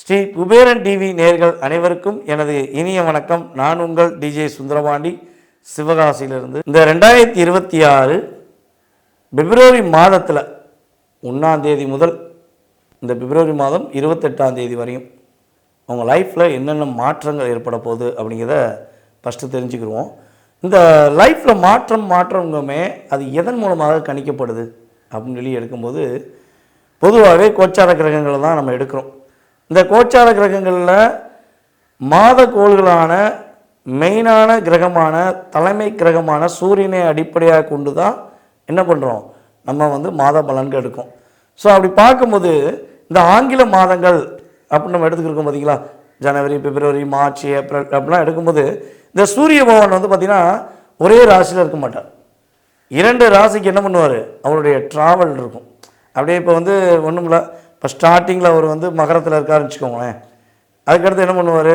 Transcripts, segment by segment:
Sri Kuberan TV நேர்கள் அனைவருக்கும் எனது இனிய வணக்கம். நான் உங்கள் டிஜே சுந்தரபாண்டி சிவகாசியிலிருந்து. இந்த ரெண்டாயிரத்தி இருபத்தி ஆறு பிப்ரவரி மாதத்தில் ஒன்றாந்தேதி முதல் இந்த பிப்ரவரி மாதம் இருபத்தெட்டாம் தேதி வரையும் உங்கள் லைஃப்பில் என்னென்ன மாற்றங்கள் ஏற்பட போகுது அப்படிங்கிறத ஃபஸ்ட்டு தெரிஞ்சுக்கிடுவோம் இந்த லைஃப்பில் மாற்றம் மாற்றங்கமே அது எதன் மூலமாக கணிக்கப்படுது? அப்படின்னு சொல்லி எடுக்கும்போது பொதுவாகவே கோச்சார கிரகங்களை தான் நம்ம எடுக்கிறோம். இந்த கோச்சார கிரகங்களில் மாத கோள்களான மெயினான கிரகமான தலைமை கிரகமான சூரியனை அடிப்படையாக கொண்டு தான் என்ன பண்ணுறோம் நம்ம வந்து மாத பலன்கள் எடுக்கும். ஸோ அப்படி பார்க்கும்போது இந்த ஆங்கில மாதங்கள் அப்படின்னு நம்ம எடுத்துக்கிருக்கோம் பார்த்தீங்களா ஜனவரி பிப்ரவரி மார்ச் ஏப்ரல் அப்படிலாம் எடுக்கும்போது இந்த சூரிய பகவான் வந்து பார்த்திங்கன்னா ஒரே ராசியில் இருக்க மாட்டார். இரண்டு ராசிக்கு என்ன பண்ணுவார்? அவருடைய ட்ராவல் இருக்கும். அப்படியே இப்போ வந்து ஒன்றும் இல்லை. இப்போ ஸ்டார்டிங்கில் அவர் வந்து மகரத்தில் இருக்காருன்னு வச்சுக்கோங்களேன். அதுக்கடுத்து என்ன பண்ணுவார்?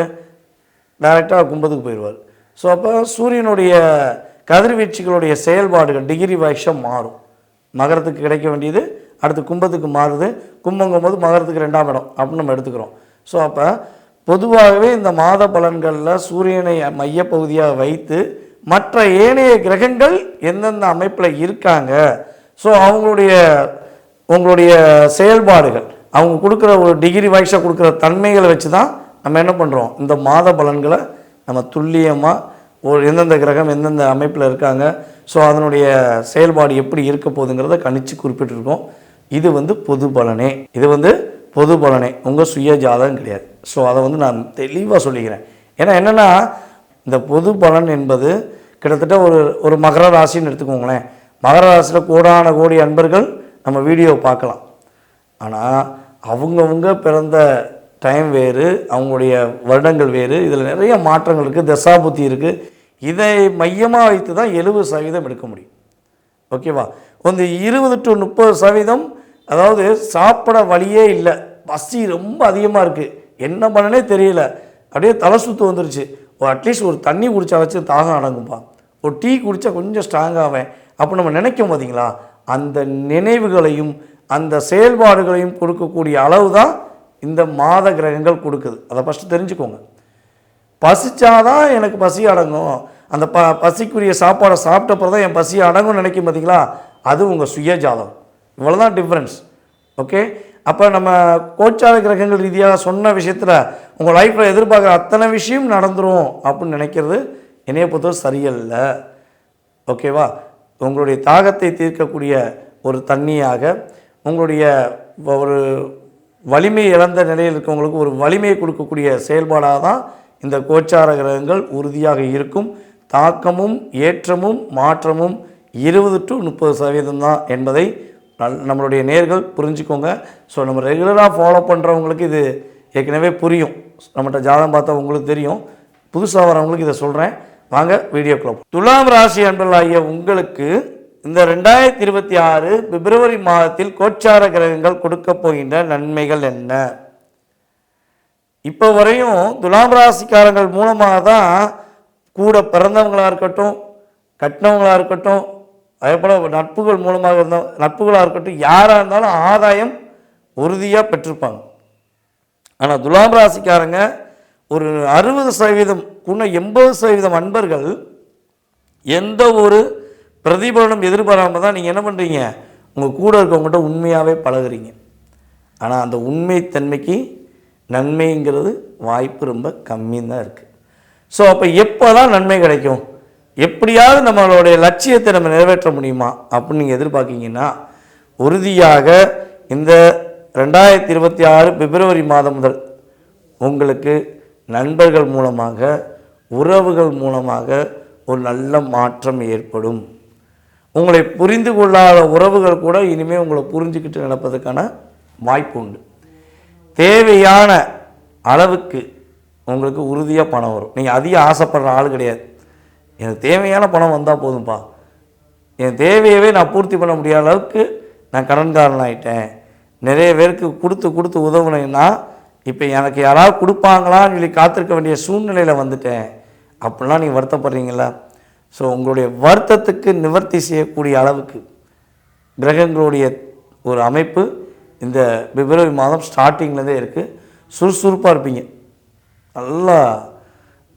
டைரெக்டாக கும்பத்துக்கு போயிடுவார். ஸோ அப்போ சூரியனுடைய கதிர்வீச்சுகளுடைய செயல்பாடுகள் டிகிரி வைஷம் மாறும். மகரத்துக்கு கிடைக்க வேண்டியது அடுத்து கும்பத்துக்கு மாறுது. கும்பங்கும் போது மகரத்துக்கு ரெண்டாம் இடம் அப்படின்னு நம்ம எடுத்துக்கிறோம். ஸோ அப்போ பொதுவாகவே இந்த மாத பலன்களில் சூரியனை மையப்பகுதியாக வைத்து மற்ற ஏனைய கிரகங்கள் எந்தெந்த அமைப்பில் இருக்காங்க? ஸோ அவங்களுடைய உங்களுடைய செயல்பாடுகள் அவங்க கொடுக்குற ஒரு டிகிரி வாய்ஸாக கொடுக்குற தன்மைகளை வச்சு தான் நம்ம என்ன பண்ணுறோம் இந்த மாத பலன்களை நம்ம துல்லியமாக ஒரு எந்தெந்த கிரகம் எந்தெந்த அமைப்பில் இருக்காங்க? ஸோ அதனுடைய செயல்பாடு எப்படி இருக்க போகுதுங்கிறத கணிச்சு குறிப்பிட்டிருக்கோம். இது வந்து பொது பலனே. இது வந்து பொது பலனே. உங்கள் சுய ஜாதகம் கிடையாது. ஸோ அதை வந்து நான் தெளிவாக சொல்லிக்கிறேன். ஏன்னா என்னென்னா இந்த பொது பலன் என்பது கிட்டத்தட்ட ஒரு ஒரு மகர ராசின்னு எடுத்துக்கோங்களேன். மகர ராசியில் கோடான கோடி அன்பர்கள் நம்ம வீடியோ பார்க்கலாம். ஆனால் அவங்கவுங்க பிறந்த டைம் வேறு அவங்களுடைய வருடங்கள் வேறு. இதில் நிறைய மாற்றங்கள் இருக்குது தசாபுத்தி இருக்குது இதை மையமாக வைத்து தான் எழுபது சதவீதம் எடுக்க முடியும். ஓகேவா? வந்து இருபது டு முப்பது சதவீதம் அதாவது சாப்பிட வழியே இல்லை. பசி ரொம்ப அதிகமாக இருக்குது என்ன பண்ணனே தெரியல. அப்படியே தலை சுத்து வந்துருச்சு. ஒரு அட்லீஸ்ட் ஒரு தண்ணி குடிச்சா வச்சு தாகம் அடங்கும்பா ஒரு டீ குடித்தா கொஞ்சம் ஸ்ட்ராங் ஆவேன். அப்போ நம்ம நினைக்கும் பார்த்தீங்களா அந்த நினைவுகளையும் அந்த செயல்பாடுகளையும் கொடுக்கக்கூடிய அளவு தான் இந்த மாத கிரகங்கள் கொடுக்குது. அதை ஃபஸ்ட்டு தெரிஞ்சுக்கோங்க. பசிச்சாதான் எனக்கு பசி அடங்கும். அந்த ப பசிக்குரிய சாப்பாடை சாப்பிட்டப்பறம் தான் என் பசி அடங்கும்னு நினைக்கும் பார்த்தீங்களா அது உங்கள் சுயஜாதம். இவ்வளோதான் டிஃப்ரென்ஸ் ஓகே அப்போ நம்ம கோச்சார கிரகங்கள் ரீதியாக சொன்ன விஷயத்தில் உங்கள் லைஃப்பில் எதிர்பார்க்குற அத்தனை விஷயம் நடந்துரும் அப்படின்னு நினைக்கிறது என்னைய பொறுத்தவரை சரியல்ல. ஓகேவா உங்களுடைய தாகத்தை தீர்க்கக்கூடிய ஒரு தண்ணியாக உங்களுடைய ஒரு வலிமை இழந்த நிலையில் இருக்கவங்களுக்கு ஒரு வலிமையை கொடுக்கக்கூடிய செயல்பாடாக தான் இந்த கோச்சார கிரகங்கள் உறுதியாக இருக்கும். தாக்கமும் ஏற்றமும் மாற்றமும் இருபது டு முப்பது சதவீதம் தான் என்பதை நல் நம்மளுடைய நேர்கள் புரிஞ்சுக்கோங்க. ஸோ நம்ம ரெகுலராக ஃபாலோ பண்ணுறவங்களுக்கு இது ஏற்கனவே புரியும். நம்மகிட்ட ஜாதகம் பார்த்தா உங்களுக்கு தெரியும். புதுசாக வரவங்களுக்கு இதை சொல்கிறேன் வாங்க வீடியோக்குள்ள க்ளோப் துலாம் ராசி அன்பர்களாகிய உங்களுக்கு இந்த ரெண்டாயிரத்தி இருபத்தி ஆறு பிப்ரவரி மாதத்தில் கோச்சார கிரகங்கள் கொடுக்க போகின்ற நன்மைகள் என்ன? இப்போ வரையும் துலாம் ராசிக்காரங்கள் மூலமாக தான் கூட பிறந்தவங்களாக இருக்கட்டும் கட்டினவங்களாக இருக்கட்டும் அதே போல் நட்புகள் மூலமாக இருந்தால் நட்புகளாக இருக்கட்டும் யாராக இருந்தாலும் ஆதாயம் உறுதியாக பெற்றிருப்பாங்க. ஆனால் துலாம் ராசிக்காரங்க ஒரு அறுபது சதவீதம் கூட எண்பது சதவீதம் அன்பர்கள் எந்த ஒரு பிரதிபலனும் எதிர்பாராமல் தான் நீங்கள் என்ன பண்ணுறீங்க உங்கள் கூட இருக்கவங்ககிட்ட உண்மையாகவே பழகுறீங்க. ஆனால் அந்த உண்மைத்தன்மைக்கு நன்மைங்கிறது வாய்ப்பு ரொம்ப கம்மின்னு தான் இருக்குது ஸோ அப்போ எப்போ தான் நன்மை கிடைக்கும்? எப்படியாவது நம்மளுடைய லட்சியத்தை நம்ம நிறைவேற்ற முடியுமா அப்படின்னு நீங்கள் எதிர்பார்க்கிங்கன்னா உறுதியாக இந்த ரெண்டாயிரத்தி இருபத்தி ஆறு பிப்ரவரி மாதம் முதல் உங்களுக்கு நண்பர்கள் மூலமாக உறவுகள் மூலமாக ஒரு நல்ல மாற்றம் ஏற்படும். உங்களை புரிந்து கொள்ளாத உறவுகள் கூட இனிமேல் உங்களை புரிஞ்சுக்கிட்டு நடப்பதற்கான வாய்ப்பு உண்டு. தேவையான அளவுக்கு உங்களுக்கு உறுதியாக பணம் வரும். நீங்கள் அதிக ஆசைப்படுற ஆள் கிடையாது. எனக்கு தேவையான பணம் வந்தால் போதும்ப்பா என் தேவையவே நான் பூர்த்தி பண்ண முடியாத அளவுக்கு நான் கடன்காரன் ஆகிட்டேன் நிறைய பேருக்கு கொடுத்து கொடுத்து உதவுனேன்னா இப்போ எனக்கு யாராவது கொடுப்பாங்களான்னு சொல்லி காத்திருக்க வேண்டிய சூழ்நிலையில் வந்துட்டேன். அப்படிலாம் நீங்கள் வருத்தப்படுறீங்களா? ஸோ உங்களுடைய வருத்தத்துக்கு நிவர்த்தி செய்யக்கூடிய அளவுக்கு கிரகங்களுடைய ஒரு அமைப்பு இந்த பிப்ரவரி மாதம் ஸ்டார்டிங்லேருந்தே இருக்குது சுறுசுறுப்பாக இருப்பீங்க. நல்லா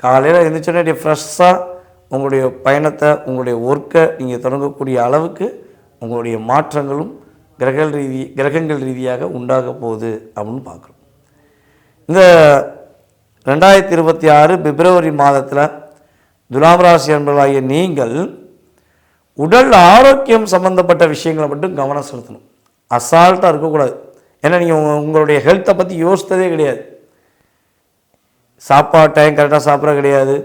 காலையில் எழுந்திரிச்சோடனே ஃப்ரெஷ்ஷாக உங்களுடைய பயணத்தை உங்களுடைய ஒர்க்கை நீங்கள் தொடங்கக்கூடிய அளவுக்கு உங்களுடைய மாற்றங்களும் கிரக ரீதி கிரகங்கள் ரீதியாக உண்டாக போகுது அப்படின்னு பார்க்குறோம். இந்த ரெண்டாயிரத்தி இருபத்தி ஆறு பிப்ரவரி மாதத்தில் துலாம் ராசி என்பதாகிய நீங்கள் உடல் ஆரோக்கியம் சம்மந்தப்பட்ட விஷயங்களை மட்டும் கவனம் செலுத்தணும். அசால்ட்டாக இருக்கக்கூடாது. ஏன்னா நீங்கள் உங்களுடைய ஹெல்த்தை பற்றி யோசித்ததே கிடையாது. சாப்பாடு டைம் கரெக்டாக சாப்பிட்ற கிடையாது.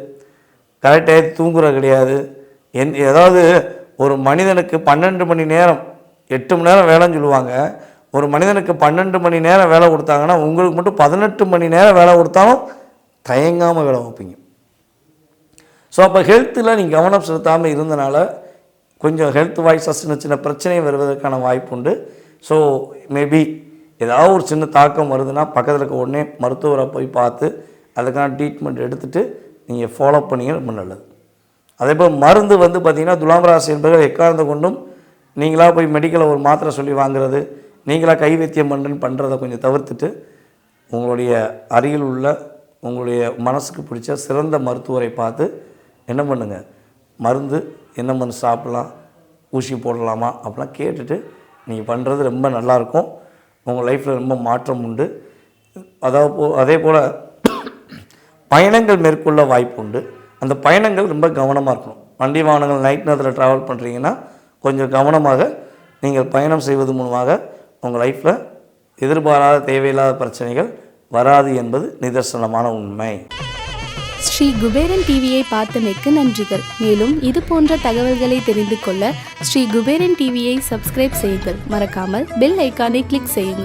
கரெக்ட் டயத்து கிடையாது. என் ஏதாவது ஒரு மனிதனுக்கு பன்னெண்டு மணி நேரம் எட்டு மணி நேரம் வேலைன்னு சொல்லுவாங்க. ஒரு மனிதனுக்கு பன்னெண்டு மணி நேரம் வேலை கொடுத்தாங்கன்னா உங்களுக்கு மட்டும் பதினெட்டு மணி நேரம் வேலை கொடுத்தாலும் தயங்காமல் வேலை வைப்பீங்க ஸோ அப்போ ஹெல்த்தில் நீங்கள் கவனம் செலுத்தாமல் இருந்தனால கொஞ்சம் ஹெல்த் வாய்ஸாக சின்ன சின்ன பிரச்சனை வருவதற்கான வாய்ப்பு உண்டு. ஸோ மேபி ஏதாவது ஒரு சின்ன தாக்கம் வருதுன்னா பக்கத்தில் இருக்க உடனே மருத்துவரை போய் பார்த்து அதுக்கான ட்ரீட்மெண்ட் எடுத்துகிட்டு நீங்கள் ஃபாலோ பண்ணிங்க ரொம்ப நல்லது. அதே போல் மருந்து வந்து பார்த்திங்கன்னா துலாம் ராசி என்பவர்கள் எக்காரணத்தை கொண்டும் நீங்களாக போய் மெடிக்கலில் ஒரு மாத்திரை சொல்லி வாங்குறது நீங்களாக கை வைத்தியம் பண்ணுறேன்னு பண்ணுறதை கொஞ்சம் தவிர்த்துட்டு உங்களுடைய அருகில் உள்ள உங்களுடைய மனசுக்கு பிடிச்ச சிறந்த மருத்துவரை பார்த்து என்ன பண்ணுங்கள் மருந்து என்ன மருந்து சாப்பிட்லாம் ஊசி போடலாமா அப்படிலாம் கேட்டுட்டு நீங்கள் பண்ணுறது ரொம்ப நல்லாயிருக்கும் உங்கள் லைஃப்பில் ரொம்ப மாற்றம் உண்டு. அதாவது போ அதே போல் பயணங்கள் மேற்கொள்ள வாய்ப்பு உண்டு. அந்த பயணங்கள் ரொம்ப கவனமாக இருக்கணும். வண்டி வாகனங்கள் நைட் நேரத்தில் ட்ராவல் பண்ணுறீங்கன்னா கொஞ்சம் கவனமாக நீங்கள் பயணம் செய்வது மூலமாக உங்கள் லைஃப்பில் எதிர்பாராத தேவையில்லாத பிரச்சனைகள் வராது என்பது நிதர்சனமான உண்மை. ஸ்ரீ குபேரன் டிவியை பார்த்தமைக்கு நன்றிகள். மேலும் இது போன்ற தகவல்களை தெரிந்து கொள்ள ஸ்ரீ குபேரன் டிவியை சப்ஸ்கிரைப் செய்யுங்கள். மறக்காமல் பெல் ஐக்கானை கிளிக் செய்யுங்கள்.